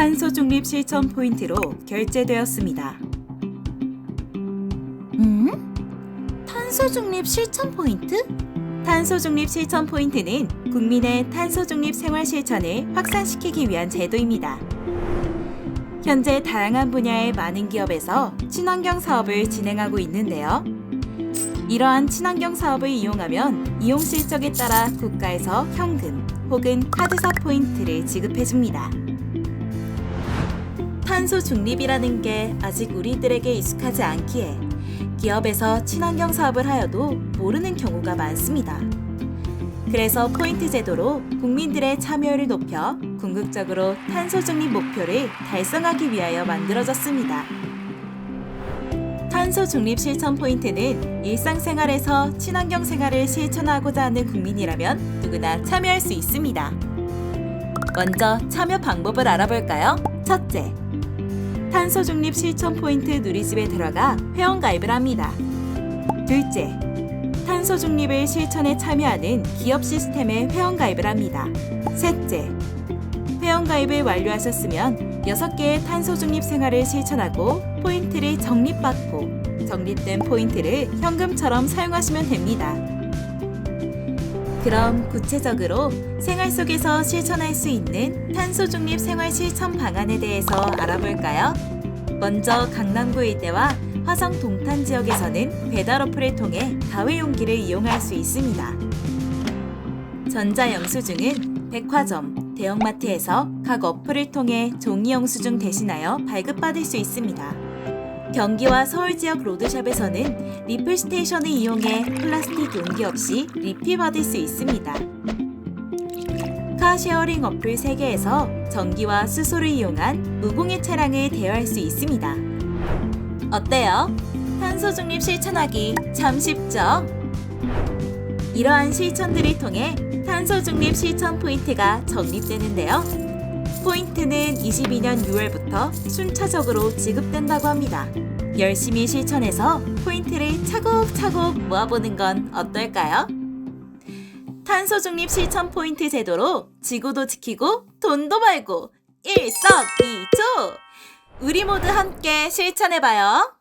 탄소 중립 실천 포인트로 결제되었습니다. 음? 탄소 중립 실천 포인트? 탄소 중립 실천 포인트는 국민의 탄소 중립 생활 실천을 확산시키기 위한 제도입니다. 현재 다양한 분야의 많은 기업에서 친환경 사업을 진행하고 있는데요. 이러한 친환경 사업을 이용하면 이용 실적에 따라 국가에서 현금 혹은 카드사 포인트를 지급해 줍니다. 탄소 중립이라는 게 아직 우리들에게 익숙하지 않기에 기업에서 친환경 사업을 하여도 모르는 경우가 많습니다. 그래서 포인트 제도로 국민들의 참여율을 높여 궁극적으로 탄소 중립 목표를 달성하기 위하여 만들어졌습니다. 탄소 중립 실천 포인트는 일상생활에서 친환경 생활을 실천하고자 하는 국민이라면 누구나 참여할 수 있습니다. 먼저 참여 방법을 알아볼까요? 첫째, 탄소 중립 실천 포인트 누리집에 들어가 회원 가입을 합니다. 둘째, 탄소 중립을 실천에 참여하는 기업 시스템에 회원 가입을 합니다. 셋째, 회원 가입을 완료하셨으면 6개의 탄소 중립 생활을 실천하고 포인트를 적립받고 적립된 포인트를 현금처럼 사용하시면 됩니다. 그럼 구체적으로 생활 속에서 실천할 수 있는 탄소 중립 생활 실천 방안에 대해서 알아볼까요? 먼저 강남구 일대와 화성 동탄 지역에서는 배달 어플을 통해 다회 용기를 이용할 수 있습니다. 전자 영수증은 백화점, 대형마트에서 각 어플을 통해 종이 영수증 대신하여 발급받을 수 있습니다. 경기와 서울 지역 로드샵에서는 리필 스테이션을 이용해 플라스틱 용기 없이 리필 받을 수 있습니다. 카쉐어링 어플 3개에서 전기와 수소를 이용한 무공해 차량을 대여할 수 있습니다. 어때요? 탄소 중립 실천하기 참 쉽죠? 이러한 실천들을 통해 탄소 중립 실천 포인트가 적립되는데요. 포인트는 22년 6월부터 순차적으로 지급된다고 합니다. 열심히 실천해서 포인트를 차곡차곡 모아보는 건 어떨까요? 탄소 중립 실천 포인트 제도로 지구도 지키고 돈도 벌고 일석이조! 우리 모두 함께 실천해봐요.